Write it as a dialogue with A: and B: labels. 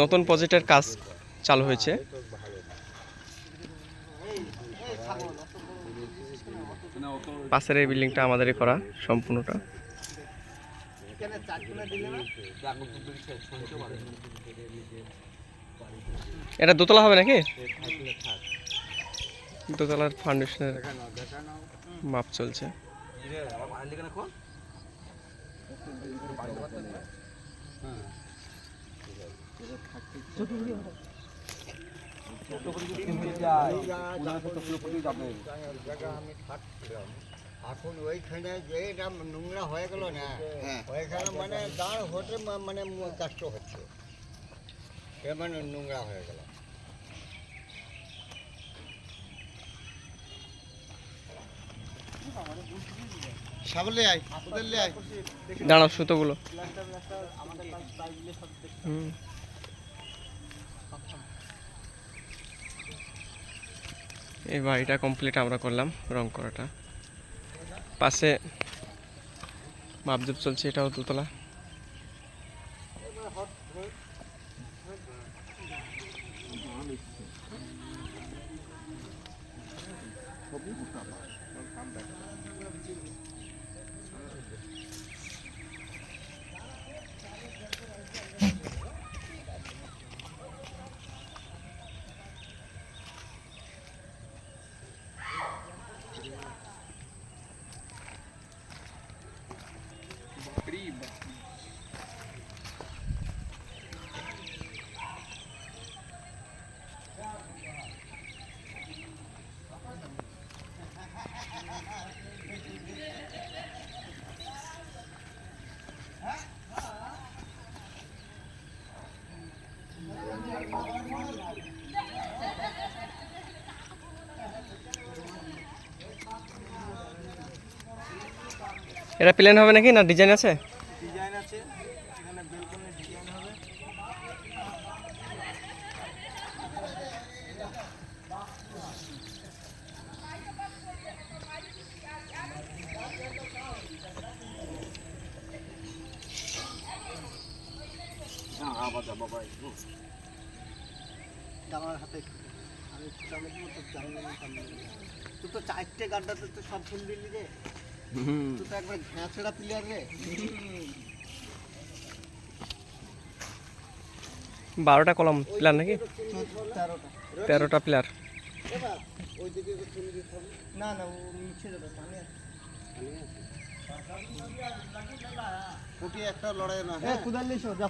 A: নতুন প্রজেক্টের কাজ চালু হয়েছে। পাশের এই বিল্ডিংটা আমাদেরই করা, সম্পূর্ণটা। এটা দোতলা হবে নাকি? দোতলার ফাউন্ডেশনের মাপ চলছে।
B: এখন ওইখানে যে এটা নোংরা হয়ে গেল না ওইখানে মানে দাঁড় হতে মানে কষ্ট হচ্ছে। সে মানে নোংরা হয়ে গেল? সাবলে আয়, ওদের লে আয়।
A: দাঁড়াও, সুতোগুলো। হুম। এই বাড়িটা কমপ্লিট আমরা করলাম, রং করাটা। পাশে মাপজুপ চলছে, এটাও দোতলা। এটা প্লেন হবে নাকি? না ডিজাইন আছে?
B: ডিজাইন আছে। এখানে বেলকনি ডিজাইন হবে। আমার হাতে আমি তো চারটে গাড্ডাতে তো সব ফুল দিলি রে। তুই তো একবার ঘ্যাঁচড়া প্লেয়ার রে।
A: বারোটা কলম প্লেয়ার নাকি?
B: তেরোটা।
A: প্লেয়ার
B: না না একটা লড়াই না হ্যাঁ। কুদাল যা